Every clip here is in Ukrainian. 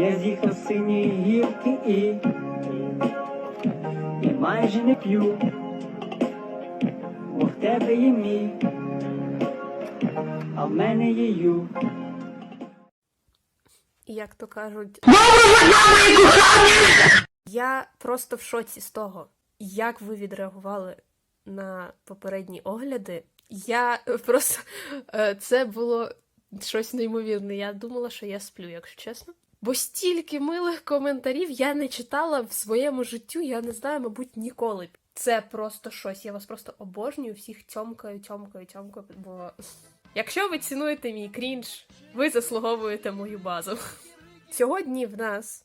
Я з'їхав з синьої гірки і, і майже не п'ю, бо в тебе є мій, а в мене є ю. як то кажуть. Я просто в шоці з того, як ви відреагували на попередні огляди. Я просто е, це було щось неймовірне. Я думала, що я сплю, якщо чесно. Бо стільки милих коментарів я не читала в своєму життю, я не знаю, мабуть, ніколи. Це просто щось. Я вас просто обожнюю, всіх тьомкаю, тьомкаю, тьомкаю. Бо якщо ви цінуєте мій крінж, ви заслуговуєте мою базу. Сьогодні в нас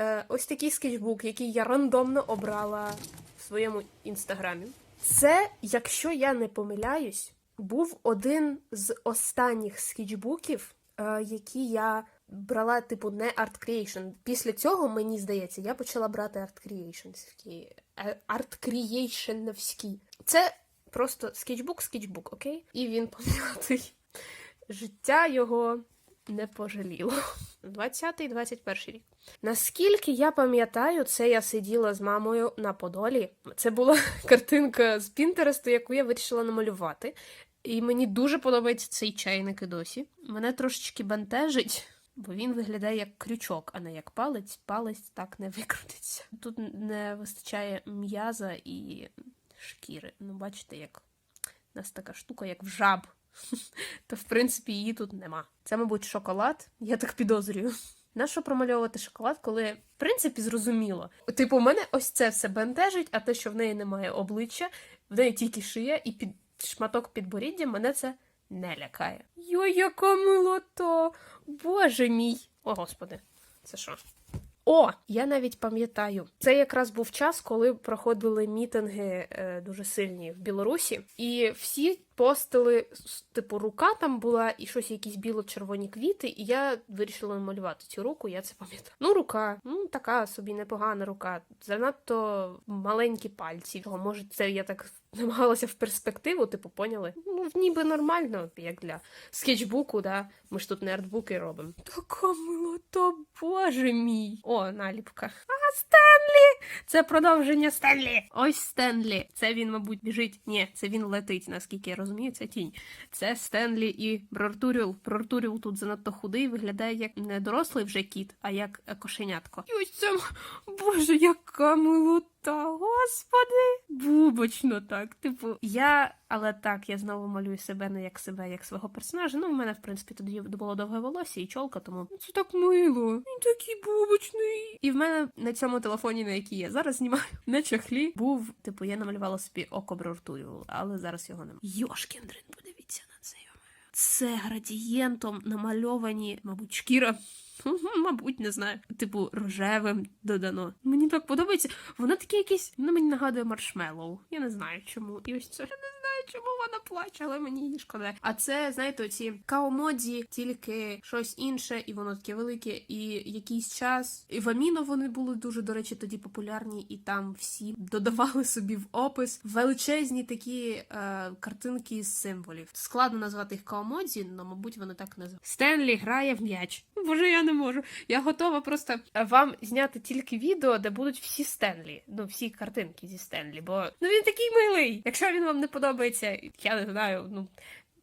е, ось такий скетчбук, який я рандомно обрала в своєму інстаграмі. Це, якщо я не помиляюсь, був один з останніх скетчбуків, е, які я брала, типу, не Art Creation. Після цього, мені здається, я почала брати Art Creation. Art Creation. Це просто скетчбук, скетчбук, окей? І він пом'ятий. Життя його не пожаліло. 20-21 рік. Наскільки я пам'ятаю, це я сиділа з мамою на Подолі. Це була картинка з Пінтересту, яку я вирішила намалювати. І мені дуже подобається цей чайник і досі. Мене трошечки бентежить, бо він виглядає як крючок, а не як палець. Палець так не викрутиться. Тут не вистачає м'яза і шкіри. Ну, бачите, як у нас така штука, як в жаб. То, в принципі, її тут нема. Це, мабуть, шоколад, я так підозрюю. Нащо промальовувати шоколад, коли, в принципі, зрозуміло. Типу, у мене ось це все бентежить, а те, що в неї немає обличчя, в неї тільки шия і під шматок підборіддя, мене це не лякає. Йой, яка милота! Боже мій! О, господи, це що? О, я навіть пам'ятаю, це якраз був час, коли проходили мітинги е, дуже сильні в Білорусі, і всі постили, типу, рука там була, і щось якісь біло-червоні квіти, і я вирішила намалювати цю руку, я це пам'ятаю. Ну, рука, ну така собі непогана рука, занадто маленькі пальці. Може, це я так намагалася в перспективу, типу, поняли? Ну, ніби нормально, як для скетчбуку, да. Ми ж тут не артбуки робимо. Така милота, боже мій. О, наліпка. А, Стенлі! Це продовження Стенлі. Ось Стенлі. Це він, мабуть, біжить. Ні, це він летить, наскільки я розумію, це тінь. Це Стенлі і Брортуріл. Брортуріл тут занадто худий, виглядає як не дорослий вже кіт, а як е, кошенятко. І ось це, боже, яка милота, господи. Бубочно так. Типу, я, але так, я знову малюю себе не як себе, як свого персонажа. Ну, в мене, в принципі, тоді було довге волосся і чолка, тому це так мило. Він такий бубочний. І в мене на цьому телефоні, на який я зараз знімаю, на чохлі, був, типу, я намалювала собі око Брортуріл, але зараз його немає. Йошкіндрин, подивіться на це. Це градієнтом намальовані, мабуть, шкіра. Мабуть, не знаю. Типу, рожевим додано. Мені так подобається. Воно таке якесь, воно мені нагадує маршмеллоу. Я не знаю чому. І ось це я не знаю, чому вона плаче, але мені її шкода. А це, знаєте, оці каомоді, тільки щось інше, і воно таке велике, і якийсь час. І в Аміно вони були дуже, до речі, тоді популярні, і там всі додавали собі в опис величезні такі е, картинки з символів. Складно назвати їх каомоді, але, мабуть, вони так називають. Стенлі грає в м'яч. Боже, я не можу. Я готова просто вам зняти тільки відео, де будуть всі Стенлі. Ну, всі картинки зі Стенлі, бо ну він такий милий. Якщо він вам не подобається, я не знаю, ну.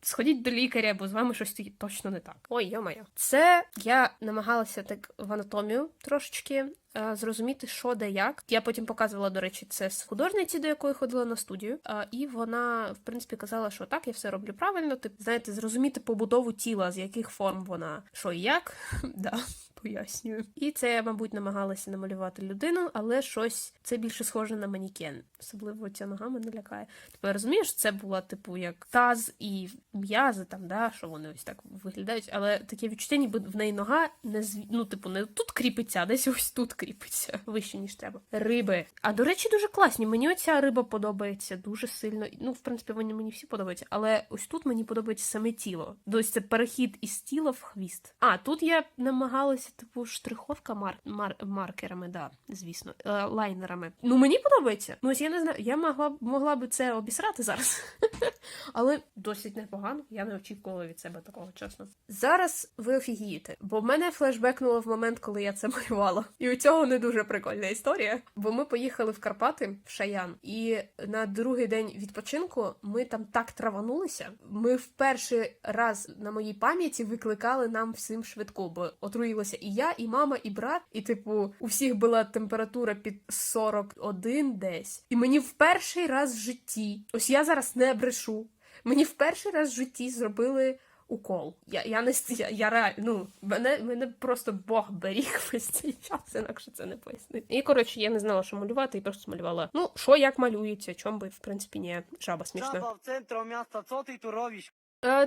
Сходіть до лікаря, бо з вами щось точно не так. Ой, йо-моє. Це я намагалася так в анатомію трошечки е, зрозуміти, що де як. Я потім показувала, до речі, це з художниці, до якої ходила на студію. Е, і вона, в принципі, казала, що так, я все роблю правильно. Типу, знаєте, зрозуміти побудову тіла, з яких форм вона що і як. да. Пояснюю. І це я, мабуть, намагалася намалювати людину, але щось це більше схоже на манікен. Особливо ця нога мене лякає. Тепер розумієш, це була типу як таз і м'язи, там, да, що вони ось так виглядають, але таке відчуття, ніби в неї нога не зв... ну, типу, не тут кріпиться, а десь ось тут кріпиться вище, ніж треба. Риби. А до речі, дуже класні. Мені оця риба подобається дуже сильно. Ну, в принципі, вони мені всі подобаються, але ось тут мені подобається саме тіло. Тобто це перехід із тіла в хвіст. А тут я намагалася називається типу штриховка мар... Мар... маркерами, да, звісно, е, лайнерами. Ну мені подобається. Ну ось я не знаю, я могла б могла би це обісрати зараз. Але досить непогано. Я не очікувала від себе такого, чесно. Зараз ви офігієте, бо в мене флешбекнуло в момент, коли я це малювала. І у цього не дуже прикольна історія. Бо ми поїхали в Карпати в Шаян, і на другий день відпочинку ми там так траванулися. Ми в перший раз на моїй пам'яті викликали нам всім швидку, бо отруїлася і я, і мама, і брат. І, типу, у всіх була температура під 41 десь. І мені в перший раз в житті, ось я зараз не брешу. Мені в перший раз в житті зробили укол. Я, я не я, я реально, ну, мене, мене просто Бог беріг весь цей час, інакше це не пояснити. І коротше, я не знала, що малювати, і просто малювала. Ну, що як малюється, чом би, в принципі, не жаба смішна. Жаба в центру міста, що ти? Е,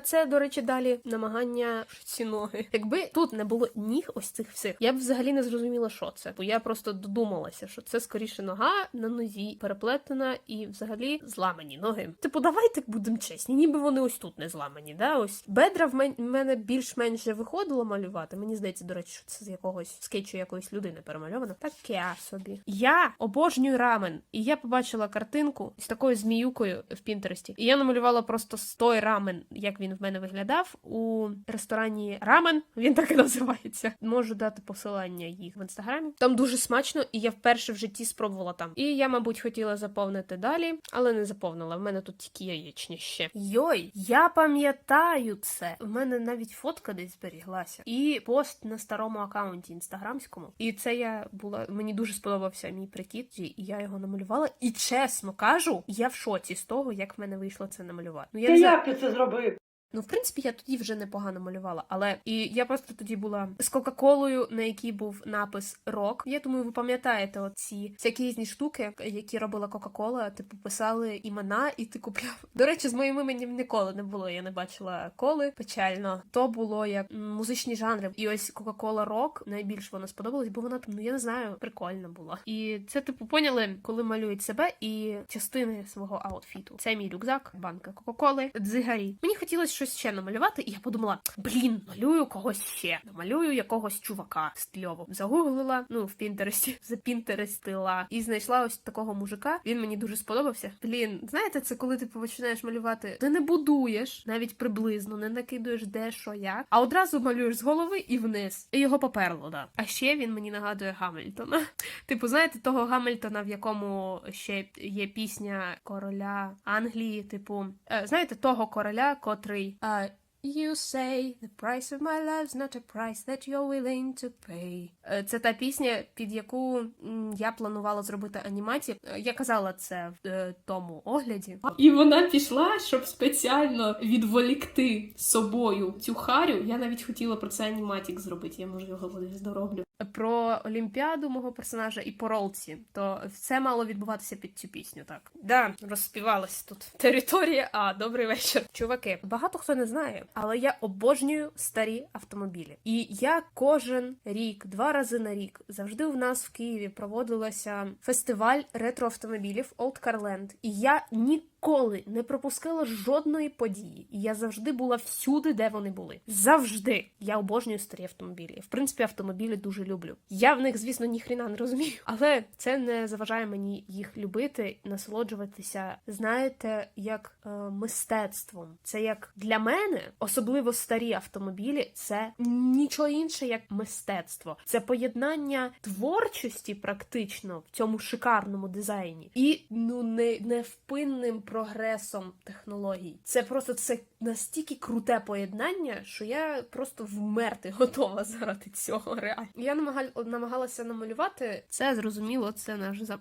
Це, до речі, далі намагання ці ноги. Якби тут не було ніг ось цих всіх, я б взагалі не зрозуміла, що це. Бо я просто додумалася, що це скоріше нога на нозі переплетена і взагалі зламані ноги. Типу, давайте будемо чесні, ніби вони ось тут не зламані. Да? Ось бедра в мен- в мене більш-менш виходило малювати. Мені здається, до речі, що це з якогось скетчу якоїсь людини перемальовано. Таке собі. Я обожнюю рамен, і я побачила картинку з такою зміюкою в Пінтересті. І я намалювала просто з той рамен, як він в мене виглядав у ресторані Рамен. Він так і називається. Можу дати посилання їх в інстаграмі. Там дуже смачно, і я вперше в житті спробувала там. І я, мабуть, хотіла заповнити далі, але не заповнила. В мене тут тільки яєчні ще. Йой, я пам'ятаю це. В мене навіть фотка десь зберіглася. І пост на старому аккаунті інстаграмському. І це я була. Мені дуже сподобався мій прикид, і я його намалювала. І чесно кажу, я в шоці з того, як в мене вийшло це намалювати. Ну я знаю. як ти це зробив? Ну, в принципі, я тоді вже непогано малювала, але і я просто тоді була з Кока-Колою, на якій був напис Рок. Я думаю, ви пам'ятаєте оці всякі різні штуки, які робила Кока-Кола. Типу писали імена, і ти купляв. До речі, з моїм іменем ніколи не було. Я не бачила коли. Печально. То було як музичні жанри. І ось Кока-Кола Рок найбільш вона сподобалась, бо вона ну я не знаю, прикольна була. І це типу поняли, коли малюють себе і частини свого аутфіту. Це мій рюкзак, банка Кока-Коли, дзигарі. Мені хотілося щось ще намалювати, і я подумала: блін, малюю когось ще. Намалюю якогось чувака стильово. Загуглила, ну в Пінтересті, запінтерестила і знайшла ось такого мужика. Він мені дуже сподобався. Блін, знаєте, це коли ти починаєш малювати, ти не будуєш навіть приблизно, не накидуєш де що як, а одразу малюєш з голови і вниз. І його поперло, да. А ще він мені нагадує Гамільтона. Типу, знаєте, того Гамільтона, в якому ще є пісня короля Англії, типу, е, знаєте, того короля, котрий. Е, You say the price of my love's not a price that you're willing to pay. Е, Це та пісня, під яку я планувала зробити анімацію. Е, Я казала це в е, тому огляді. І вона пішла, щоб спеціально відволікти собою цю харю. Я навіть хотіла про це аніматік зробити. Я може його дороблю. Про Олімпіаду мого персонажа і по ролці. То все мало відбуватися під цю пісню. Так да, розспівалась тут. Територія. А добрий вечір. Чуваки, багато хто не знає, але я обожнюю старі автомобілі. І я кожен рік, два рази на рік, завжди в нас в Києві проводилася фестиваль ретроавтомобілів Old Car Land. І я ніколи не пропускала жодної події. І я завжди була всюди, де вони були. Завжди. Я обожнюю старі автомобілі. В принципі, автомобілі дуже люблю. Я в них, звісно, ніхрена не розумію, але це не заважає мені їх любити, насолоджуватися. Знаєте, як е, мистецтвом. Це як для мене, особливо старі автомобілі, це нічого інше, як мистецтво. Це поєднання творчості, практично в цьому шикарному дизайні, і ну не невпинним прогресом технологій. Це просто це настільки круте поєднання, що я просто вмерти готова заради цього. Реально. Я намагалася намалювати це. Зрозуміло, це наш зап.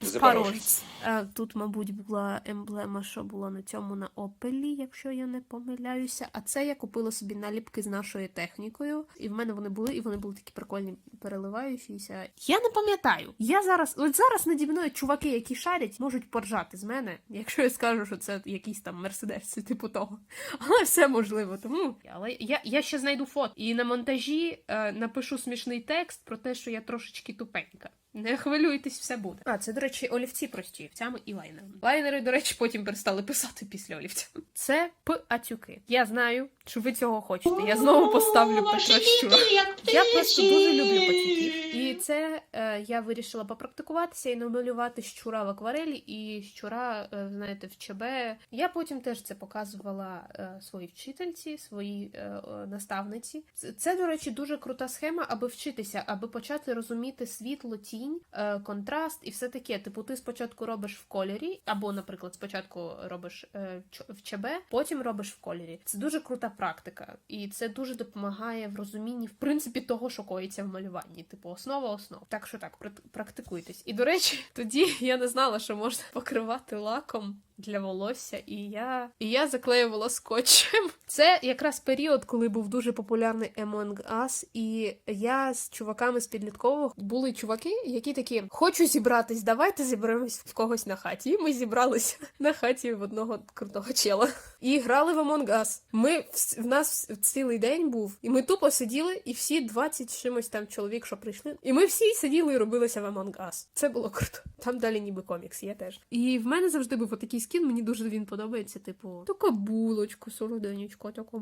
Запорожець. Е, Тут, мабуть, була емблема, що була на цьому на Опелі, якщо я не помиляюся. А це я купила собі наліпки з нашою технікою, і в мене вони були, і вони були такі прикольні, переливаючіся. Я не пам'ятаю. Я зараз, от зараз наді мною чуваки, які шарять, можуть поржати з мене, якщо я скажу, що це якийсь там мерседес, типу того. Але все можливо. Тому але я, я ще знайду фото і на монтажі е, напишу смішний текст про те, що я трошечки тупенька. Не хвилюйтесь, все буде. А, це, до речі, олівці прості, олівцями і лайнерами. Лайнери, до речі, потім перестали писати після олівця. Це П-атюки. Я знаю, що ви цього хочете. Я знову поставлю Петра Щура. Я просто дуже люблю пацюків. І це е, я вирішила попрактикуватися і намалювати щура в акварелі і щура, е, знаєте, в ЧБ. Я потім теж це показувала е, своїй вчительці, своїй е, е, наставниці. Це, до речі, дуже крута схема, аби вчитися, аби почати розуміти світло, тінь, е, контраст і все таке. Типу, ти спочатку робиш в кольорі, або, наприклад, спочатку робиш е, в ЧБ, потім робиш в кольорі. Це дуже крута практика, і це дуже допомагає в розумінні, в принципі, того, що коїться в малюванні. Типу, основа основ. Так що так, практикуйтесь. І до речі, тоді я не знала, що можна покривати лаком. Для волосся, і я і я заклеювала скотчем. Це якраз період, коли був дуже популярний Among Us, і я з чуваками з підліткового були чуваки, які такі: хочу зібратись, давайте зіберемось в когось на хаті. І ми зібралися на хаті в одного крутого чела. І грали в Among Us. Ми в, нас цілий день був, і ми тупо сиділи, і всі 20 чимось там чоловік, що прийшли. І ми всі сиділи і робилися в Among Us. Це було круто. Там далі ніби комікс є теж. І в мене завжди був такий скін, мені дуже він подобається. Типу, така булочка, солоденечка, така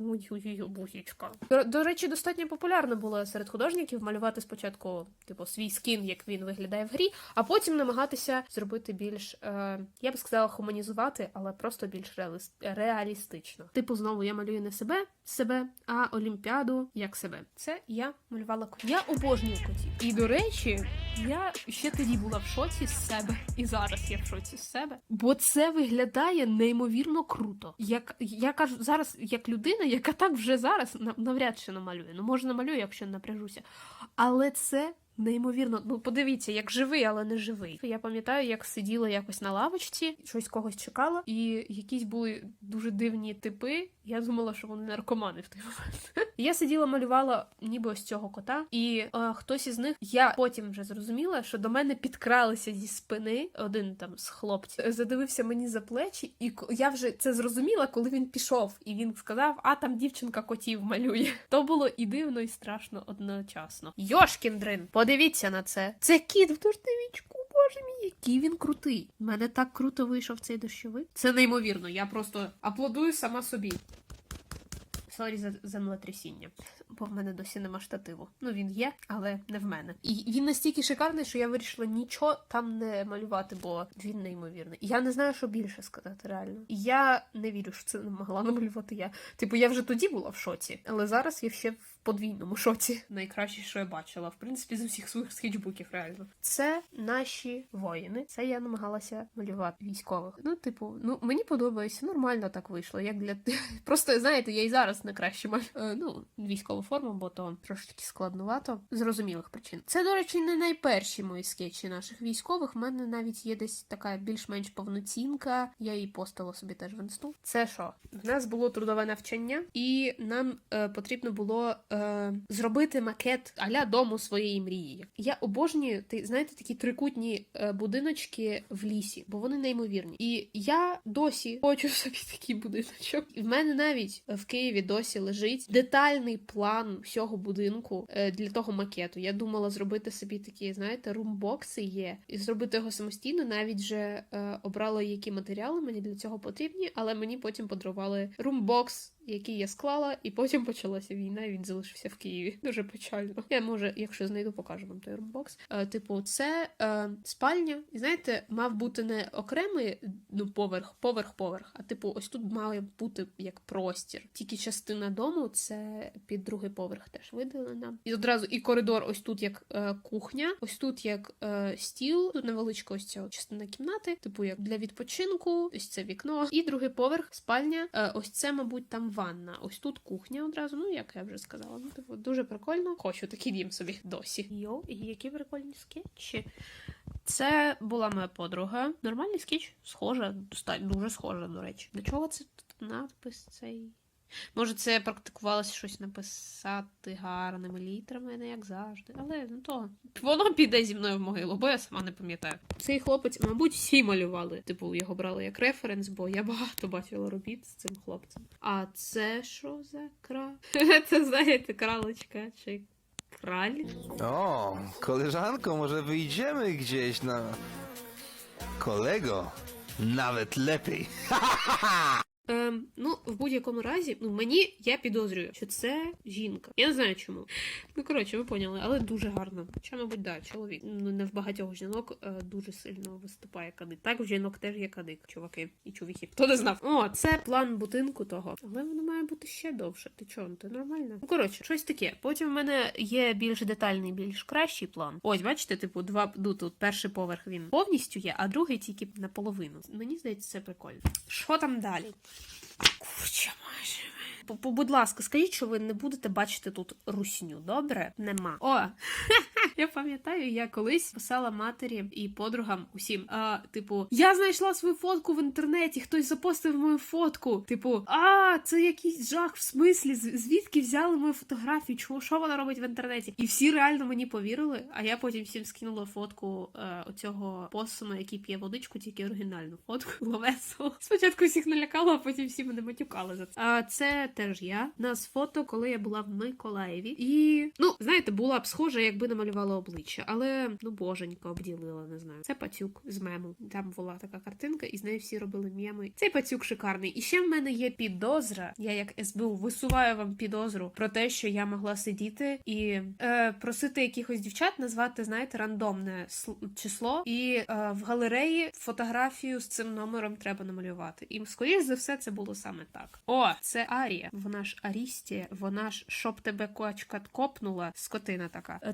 бусічка. До, речі, достатньо популярно було серед художників малювати спочатку, типу, свій скін, як він виглядає в грі, а потім намагатися зробити більш, е, я б сказала, хуманізувати, але просто більш реаліс- реалістично. Типу, знову я малюю не себе, себе, а Олімпіаду як себе. Це я малювала котів. Я обожнюю котів. І до речі, я ще тоді була в шоці з себе, і зараз я в шоці з себе. Бо це виглядає неймовірно круто. Як я кажу зараз, як людина, яка так вже зараз навряд чи намалює. Ну може намалюю, якщо напряжуся. Але це. Неймовірно, ну подивіться, як живий, але не живий. Я пам'ятаю, як сиділа якось на лавочці, щось когось чекала, і якісь були дуже дивні типи. Я думала, що вони наркомани в той момент. Я сиділа, малювала ніби ось цього кота, і е, хтось із них, я потім вже зрозуміла, що до мене підкралися зі спини один там з хлопців, задивився мені за плечі, і я вже це зрозуміла, коли він пішов, і він сказав: А там дівчинка котів малює. То було і дивно, і страшно одночасно. Йошкін дрин, подивіться на це. Це кіт в дождевичку. Боже мій, який він крутий. У мене так круто вийшов цей дощовик. Це неймовірно. Я просто аплодую сама собі. Сорі за землетрясіння, бо в мене досі нема штативу. Ну він є, але не в мене. І він настільки шикарний, що я вирішила нічого там не малювати, бо він неймовірний. Я не знаю, що більше сказати реально. Я не вірю, що це не могла намалювати я. Типу, я вже тоді була в шоці, але зараз я ще в подвійному шоці. Найкраще, що я бачила, в принципі, з усіх своїх скетчбуків, реально. Це наші воїни. Це я намагалася малювати військових. Ну, типу, ну мені подобається, нормально так вийшло. Як для просто знаєте, я і зараз не краще малюю. Е, ну, військову форму, бо то трошечки складнувато. Зрозумілих причин. Це, до речі, не найперші мої скетчі наших військових. У мене навіть є десь така більш-менш повноцінка. Я її постила собі теж в інсту. Це що? В нас було трудове навчання, і нам е, потрібно було е, зробити макет аля дому своєї мрії. Я обожнюю, ти знаєте, такі трикутні е, будиночки в лісі, бо вони неймовірні. І я досі хочу собі такий будиночок. І в мене навіть в Києві досі лежить детальний план всього будинку е, для того макету. Я думала зробити собі такі, знаєте, румбокси є, і зробити його самостійно. Навіть вже е, обрала, які матеріали мені для цього потрібні, але мені потім подарували румбокс. Який я склала, і потім почалася війна, і він залишився в Києві. Дуже печально. Я може, якщо знайду, покажу вам той румбокс. Е, типу, це е, спальня, і знаєте, мав бути не окремий ну, поверх, поверх, поверх, а типу, ось тут має бути як простір. Тільки частина дому це під другий поверх теж виділена. І одразу і коридор, ось тут як е, кухня, ось тут як е, стіл, тут невеличка ось ця частина кімнати, типу як для відпочинку, ось це вікно. І другий поверх, спальня. Е, ось це, мабуть, там ванна. Ось тут кухня одразу. Ну як я вже сказала. Ну типу дуже прикольно. Хочу такий дім собі досі. Йо, і які прикольні скетчі. Це була моя подруга. Нормальний скетч, схожа, дуже схожа, до речі. До чого це тут надпис цей? Може, це я практикувалася щось написати гарними літерами, не як завжди. Але ну то воно піде зі мною в могилу, бо я сама не пам'ятаю. Цей хлопець, мабуть, всі малювали. Типу, його брали як референс, бо я багато бачила робіт з цим хлопцем. А це що за кра? Це знаєте, кралочка чи Краль. O, koleżanko, może wyjdziemy gdzieś na... Kolego, nawet lepiej. Ем, ну, в будь-якому разі, ну мені я підозрюю, що це жінка. Я не знаю чому. Ну коротше, ви поняли, але дуже гарно. Хоча, мабуть, да, чоловік. Ну не в багатьох жінок е, дуже сильно виступає кадик. Так в жінок теж є кадик, чуваки і чувіхи. Хто не знав? О, це план будинку того. Але воно має бути ще довше. Ти чого? Ти нормально? Ну коротше, щось таке. Потім в мене є більш детальний, більш кращий план. Ось, бачите, типу, два ну, тут перший поверх він повністю є, а другий тільки наполовину. Мені здається, це прикольно. Що там далі? Курча майже. Будь ласка, скажіть, що ви не будете бачити тут русню, добре? Нема. О, я пам'ятаю, я колись писала матері і подругам усім. А, типу, я знайшла свою фотку в інтернеті, хтось запостив мою фотку. Типу, а, це якийсь жах, в смислі, звідки взяли мою фотографію? Чого що вона робить в інтернеті? І всі реально мені повірили. А я потім всім скинула фотку е, оцього посума, який п'є водичку, тільки оригінальну фотку. Було. Спочатку всіх налякала, а потім всі мене матюкали за це. А це теж я. У нас фото, коли я була в Миколаєві. І ну, знаєте, була б схожа, якби намалювала обличчя, але ну боженька обділила, не знаю. Це пацюк з мему. Там була така картинка, і з нею всі робили меми. Цей пацюк шикарний. І ще в мене є підозра. Я як СБУ висуваю вам підозру про те, що я могла сидіти і е, просити якихось дівчат назвати, знаєте, рандомне сл- число, і е, в галереї фотографію з цим номером треба намалювати. І скоріш за все це було саме так. О, це Арія. Вона ж Арістія, вона ж щоб тебе кочка копнула, скотина така. Е,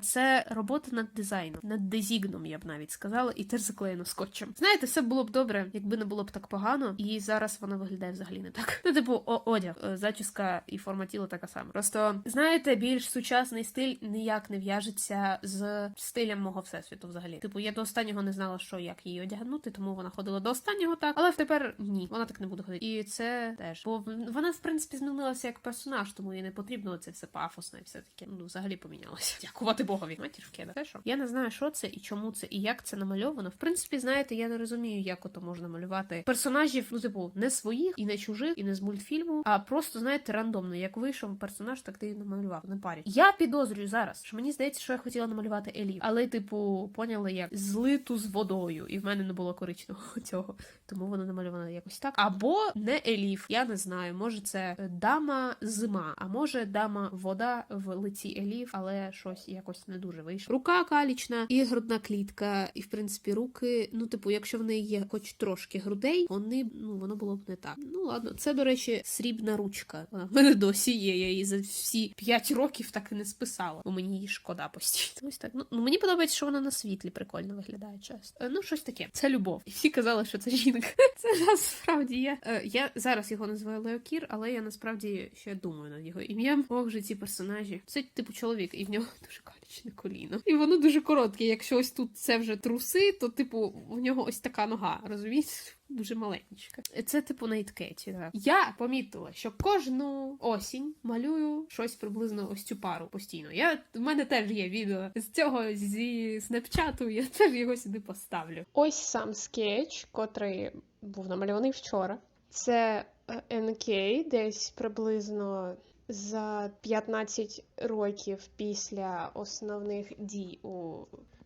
Робота над дизайном, над дезігном, я б навіть сказала, і теж заклеєно скотчем. Знаєте, все було б добре, якби не було б так погано, і зараз воно виглядає взагалі не так. Ну, типу, о, одяг, е, зачіска і форма тіла така сама. Просто знаєте, більш сучасний стиль ніяк не в'яжеться з стилем мого всесвіту. Взагалі, типу, я до останнього не знала, що як її одягнути, тому вона ходила до останнього так. Але тепер ні, вона так не буде ходити. І це теж. Бо вона, в принципі, змінилася як персонаж, тому їй не потрібно це все пафосне все таке. Ну, взагалі помінялося. Дякувати Богові. Матір. Те що? Я не знаю, що це і чому це, і як це намальовано. В принципі, знаєте, я не розумію, як ото можна малювати персонажів, ну, типу, не своїх, і не чужих, і не з мультфільму, а просто, знаєте, рандомно. Як вийшов персонаж, так ти намалював. Не парі. Я підозрюю зараз, що мені здається, що я хотіла намалювати Елів. Але, типу, поняли, як злиту з водою, і в мене не було коричневого цього. Тому воно намальовано якось так. Або не Елів, я не знаю. Може, це дама зима, а може дама вода в лиці Елів, але щось якось не дуже вийшло. Рука калічна і грудна клітка. І в принципі руки, ну, типу, якщо в неї є хоч трошки грудей, вони ну воно було б не так. Ну ладно, це до речі, срібна ручка. Вона в мене досі є. Я її за всі 5 років так і не списала, бо мені її шкода постійно. Ось так. Ну, ну мені подобається, що вона на світлі прикольно виглядає часто. Е, Ну, щось таке. Це любов. І всі казали, що це жінка. Це насправді є. Е, Я зараз його називаю Леокір, але я насправді ще думаю над його ім'ям. Ох, же ці персонажі. Це типу чоловік, і в нього дуже калічне коліно. І воно дуже коротке. Якщо ось тут це вже труси, то типу у нього ось така нога, розумієте? Дуже маленька. Це типу найткеті. Так. Я помітила, що кожну осінь малюю щось приблизно ось цю пару постійно. Я в мене теж є відео з цього зі снапчату. Я теж його сюди поставлю. Ось сам скетч, котрий був намальований вчора. Це е, НК десь приблизно за 15 років після основних дій у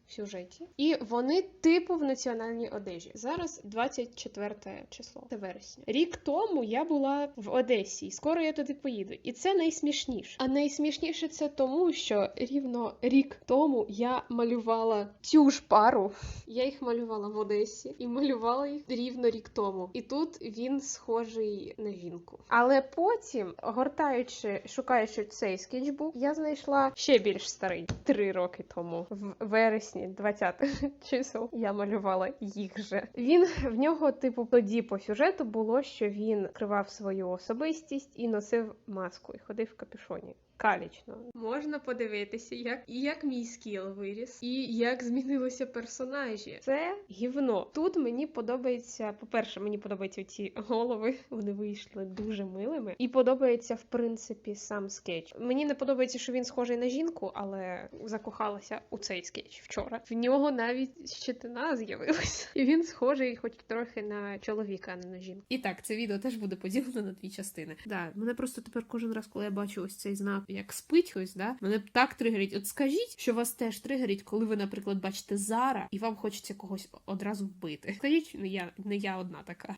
сюжеті. І вони типу в національній одежі. Зараз 24 число, це вересня. Рік тому я була в Одесі, і скоро я туди поїду. І це найсмішніше. А найсмішніше це тому, що рівно рік тому я малювала цю ж пару я їх малювала в Одесі і малювала їх рівно рік тому. І тут він схожий на жінку. Але потім, гортаючи, шукаючи цей скетчбук, я знайшла ще більш старий три роки тому, в вересні 20 чисел. Я малювала їх же. Він в нього, типу, тоді по сюжету було, що він кривав свою особистість і носив маску і ходив в капюшоні. Калічно. Можна подивитися, як, і як мій скіл виріс, і як змінилися персонажі. Це гівно. Тут мені подобається, по-перше, мені подобаються ці голови, вони вийшли дуже милими. І подобається, в принципі, сам скетч. Мені не подобається, що він схожий на жінку, але закохалася у цей скетч вчора. В нього навіть щетина з'явилася. І він схожий, хоч трохи на чоловіка, а не на жінку. І так, це відео теж буде поділено на дві частини. Да, мене просто тепер кожен раз, коли я бачу ось цей знак як спить хтось, да, мене так тригерить. От скажіть, що вас теж тригерить, коли ви, наприклад, бачите Зара, і вам хочеться когось одразу вбити. Скажіть, не я, не я одна така.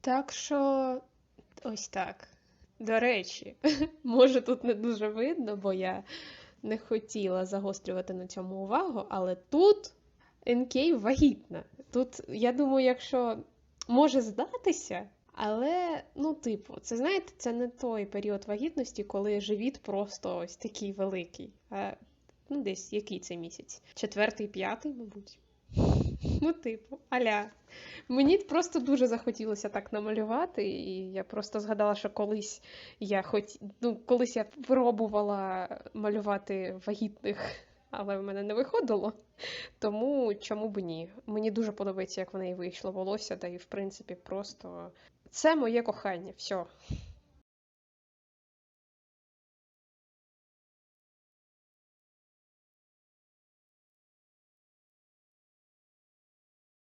Так що ось так. До речі, може тут не дуже видно, бо я не хотіла загострювати на цьому увагу, але тут НК вагітна. Тут, я думаю, якщо може здатися, але, ну, типу, це знаєте, це не той період вагітності, коли живіт просто ось такий великий. А ну, десь який це місяць? Четвертий, п'ятий, мабуть. Ну, типу, аля. Мені просто дуже захотілося так намалювати, і я просто згадала, що колись я хоч... ну, колись я пробувала малювати вагітних, але в мене не виходило. Тому чому б ні? Мені дуже подобається, як в неї вийшло волосся, та і в принципі просто це моє кохання. Все.